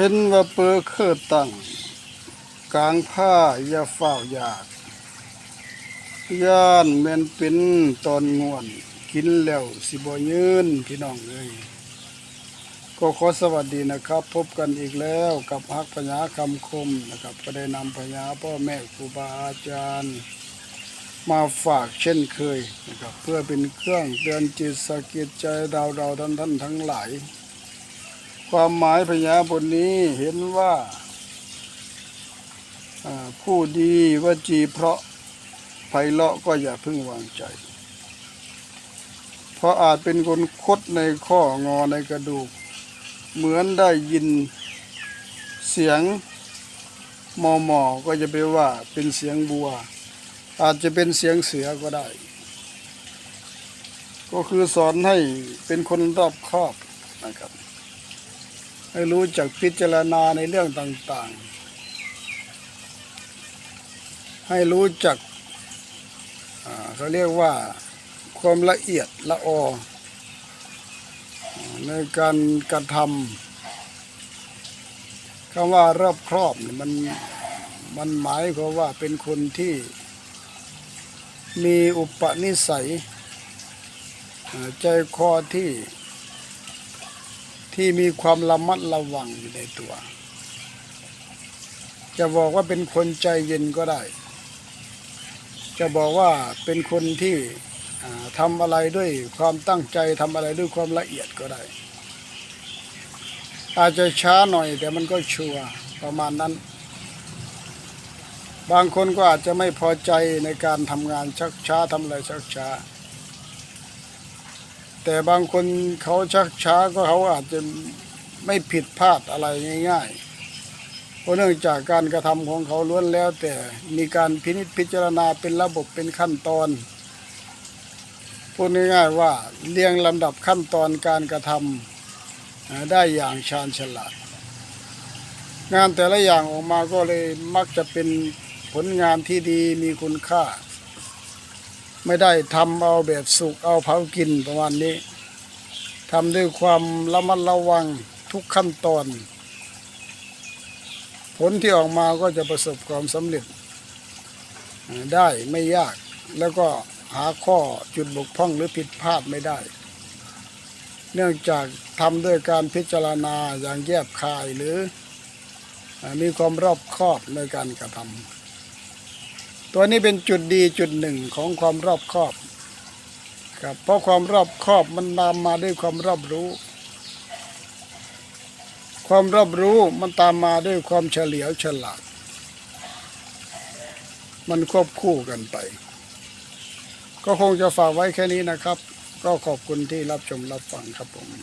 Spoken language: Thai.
เห็นว่าเปิดเครือตั้ง กลางผ้าอย่าเฝ้าอยาก ย่านแม่นเป็นตอนง่วน กินแล้วสิบ่ยืนพี่น้องเอ้ยก็ขอสวัสดีนะครับ พบกันอีกแล้วกับฮักพญาคำคมนะครับ ก็ได้นำพญาพ่อแม่ครูบาอาจารย์ มาฝากเช่นเคยนะครับ เพื่อเป็นเครื่องเตือนจิตสะกิดใจเราเราท่านท่านทั้งหลาย ความหมายพญาบทนี้เห็นว่าผู้ดีว่าจีเพราะไพเราะก็อย่าเพิ่งวางใจ เพราะอาจเป็นคนคดในข้องอในกระดูก เหมือนได้ยินเสียงมอมอก็จะไปว่าเป็นเสียงบัว อาจจะเป็นเสียงเสือก็ได้ ก็คือสอนให้เป็นคนรอบคอบนะครับ ให้รู้จักพิจารณาในเรื่องต่างๆ ให้รู้จักเขาเรียกว่าความละเอียดละออในการกระทำคำว่ารอบครอบเนี่ยมันมันหมายความว่าเป็นคนที่มีอุปนิสัย ใจคอที่ ที่มีความระมัดระวังอยู่ในตัว จะบอกว่าเป็นคนใจเย็นก็ได้ จะบอกว่าเป็นคนที่ทำอะไรด้วยความตั้งใจทำอะไรด้วยความละเอียดก็ได้ อาจจะช้าหน่อยแต่มันก็ชัวร์ประมาณนั้น บางคนก็อาจจะไม่พอใจในการทำงานชักช้าทำอะไรชักช้า แต่บางคนเขาชักช้าก็เขาอาจจะไม่ผิดพลาดอะไรง่ายๆ เพราะเนื่องจากการกระทำของเขาล้วนแล้ว แต่มีการพินิจพิจารณาเป็นระบบเป็นขั้นตอนพูดง่ายๆว่าเรียงลำดับขั้นตอนการกระทำอ่าได้อย่างชาญฉลาด งานแต่ละอย่างออกมาก็เลยมักจะเป็นผลงานที่ดีมีคุณค่า ไม่ได้ทำเอาแบบสุกเอาเผากินประมาณนี้ทำด้วยความระมัดระวังทุกขั้นตอน ผลที่ออกมาก็จะประสบความสำเร็จ ได้ไม่ยากแล้วก็หาข้อจุดบกพร่องหรือผิดพลาดไม่ได้ เนื่องจากทำด้วยการพิจารณาอย่างแยบคายหรือมีความรอบคอบในการกระทำ ตัวนี้เป็นจุดดีจุดหนึ่งของความรอบคอบครับเพราะความรอบคอบมันนำมาด้วยความรอบรู้ ความรอบรู้มันตามมาด้วยความเฉลียวฉลาด มันควบคู่กันไป ก็คงจะฝากไว้แค่นี้นะครับ ก็ขอบคุณที่รับชมรับฟังครับผม